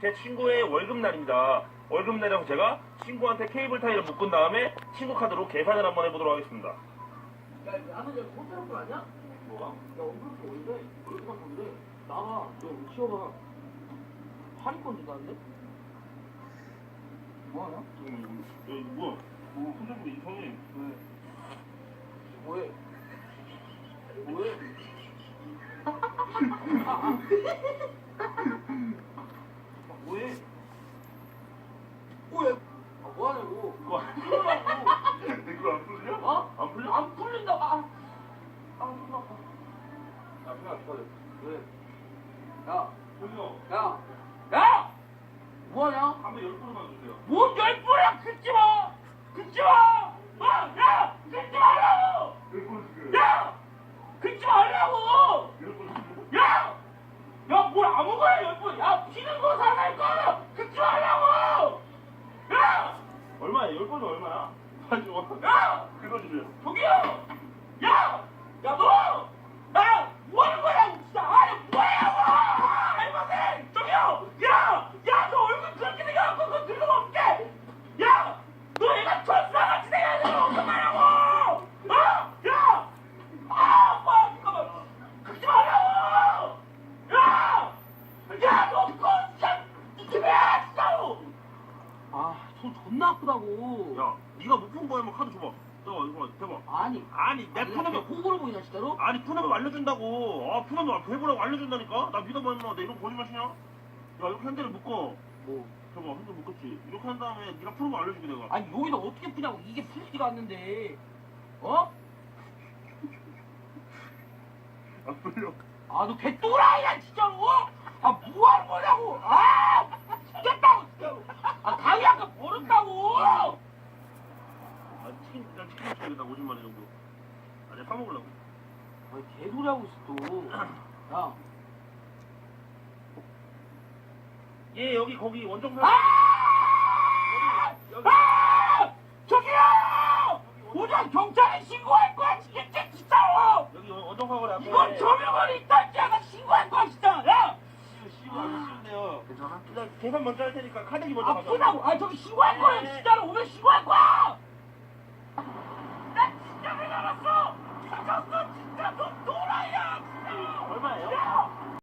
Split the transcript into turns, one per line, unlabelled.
제 친구의 월급날입니다. 월급날이라고 제가 친구한테 케이블 타이를 묶은 다음에 친구 카드로 계산을 한번 해보도록 하겠습니다.
야, 나는 여기 호텔 거 아니야?
뭐가?
야, 엄청 좋은데? 그렇게만 좋은데? 나가, 너 치워봐. 할인권 준다는데? 뭐하냐?
이거, 이거 뭐야? 뭐, 손잡고 이상해.
뭐해? 뭐해? 아, 뭐해? 뭐해? 아, 뭐하냐고?
그거 안 이거 안 풀려?
어?
안 풀려?
안 풀린다. 아, 아, 손 아파.
풀려.
왜? 야,
저기요,
야, 야! 뭐하냐?
한번 열 번만 주세요.
뭔 열불이야! 긁지 마! 긁지 마! 아, 야! 긁지 말라고!
열번 주세요.
야! 긁지 말라고!
열번 주세요.
야! 야, 뭘 아무거나 열불! 야, 피는 거 사갈 거! 긁지 말라고! 야!
얼마야? 열 얼마야? 가지고.
야!
그거 주세요.
저기요! 야! 야, 너! 아, 손 존나 아프다고!
야, 네가 못 푼 거야, 뭐 카드 줘봐. 너 이거 대봐.
아니,
아니, 내
아니,
푸는면
홍보로 보이냐, 진짜로?
아니 푸는면 알려준다고. 아 푸는면 해보라고 알려준다니까. 나 믿어봐 임마. 내 이런 거짓말 치냐? 야 이렇게 핸들을 묶어.
뭐?
저봐 핸들 묶었지. 이렇게 한 다음에 네가 푸는 거 알려줄게 내가.
아니 여기다 어떻게 푸냐고 이게 풀지가 않는데 어?
안 풀려.
아 너 개또라이야 진짜로 아 뭐하는 거냐고 아 죽겠다고 진짜로 아 가위 아까 버렸다고
아 치킨 난 먹겠다 50만 원 정도. 아 내가 사 먹으려고.
아니 개소리 하고 있어 또 야
얘 여기 거기 원정 사.
아! 아! 저기요! 오전 경찰에 신고할 거야 진짜 진짜로
여기 원정 사거리 앞에.
이건 점유물이 있다 나 신고할 거야 진짜 야!
쓰는데요. 괜찮아? 나 계산 먼저 할 테니까 카드기 먼저 가져.
아프다고 아 저기 신고할 거야 진짜로 오면 신고할 거야